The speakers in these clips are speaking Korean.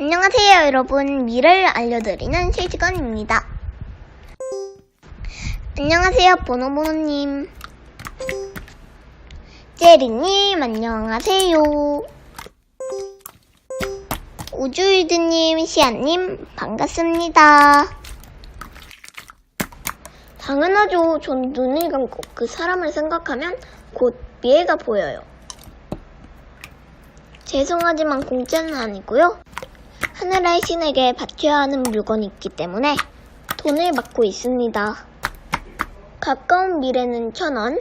안녕하세요, 여러분. 미래를 알려드리는 실시간입니다. 안녕하세요, 보노보노님. 제리님, 안녕하세요. 우주이드님, 시아님, 반갑습니다. 당연하죠. 전 눈을 감고 그 사람을 생각하면 곧 미래가 보여요. 죄송하지만 공짜는 아니고요. 하늘의 신에게 바쳐야 하는 물건이 있기 때문에 돈을 받고 있습니다. 가까운 미래는 천 원,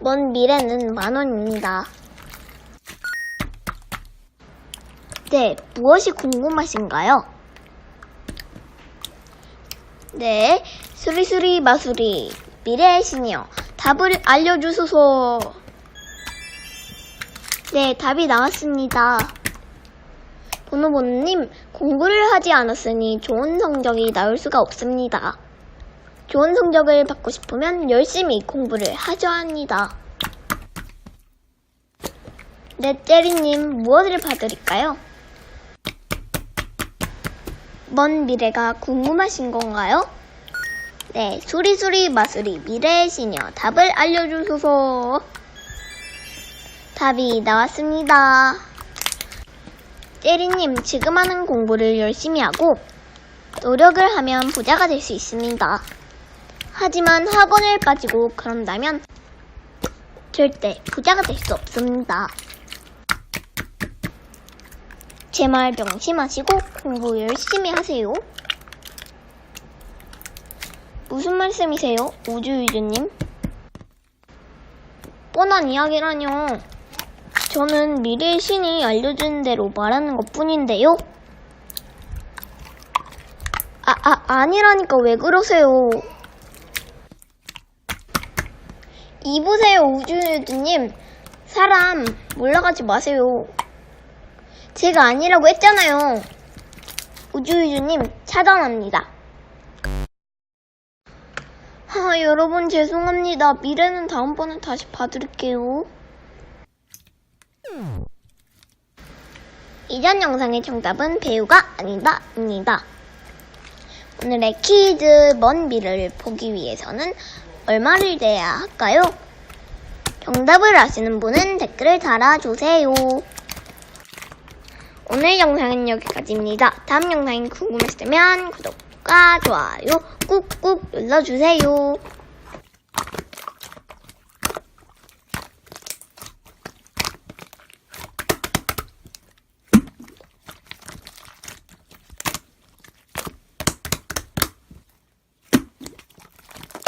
먼 미래는 만 원입니다. 네, 무엇이 궁금하신가요? 네, 수리수리 마수리 미래의 신이요. 답을 알려주소서. 네, 답이 나왔습니다. 보노보노님, 공부를 하지 않았으니 좋은 성적이 나올 수가 없습니다. 좋은 성적을 받고 싶으면 열심히 공부를 하셔야 합니다. 네, 제리님, 무엇을 봐드릴까요? 먼 미래가 궁금하신 건가요? 네, 수리수리 마수리 미래의 시녀 답을 알려주소서. 답이 나왔습니다. 제리님, 지금 하는 공부를 열심히 하고 노력을 하면 부자가 될 수 있습니다. 하지만 학원을 빠지고 그런다면 절대 부자가 될 수 없습니다. 제 말 명심하시고 공부 열심히 하세요. 무슨 말씀이세요, 우주유주님? 뻔한 이야기라뇨. 저는 미래의 신이 알려주는 대로 말하는 것 뿐인데요. 아, 아, 아니라니까 왜 그러세요? 이보세요, 우주유주님. 사람 몰라가지 마세요. 제가 아니라고 했잖아요. 우주유주님, 차단합니다. 아, 여러분 죄송합니다. 미래는 다음번에 다시 봐드릴게요. 이전 영상의 정답은 배우가 아니다,입니다. 오늘의 퀴즈 먼 미래를 보기 위해서는 얼마를 내야 할까요? 정답을 아시는 분은 댓글을 달아주세요. 오늘 영상은 여기까지입니다. 다음 영상이 궁금하시다면 구독과 좋아요 꾹꾹 눌러주세요.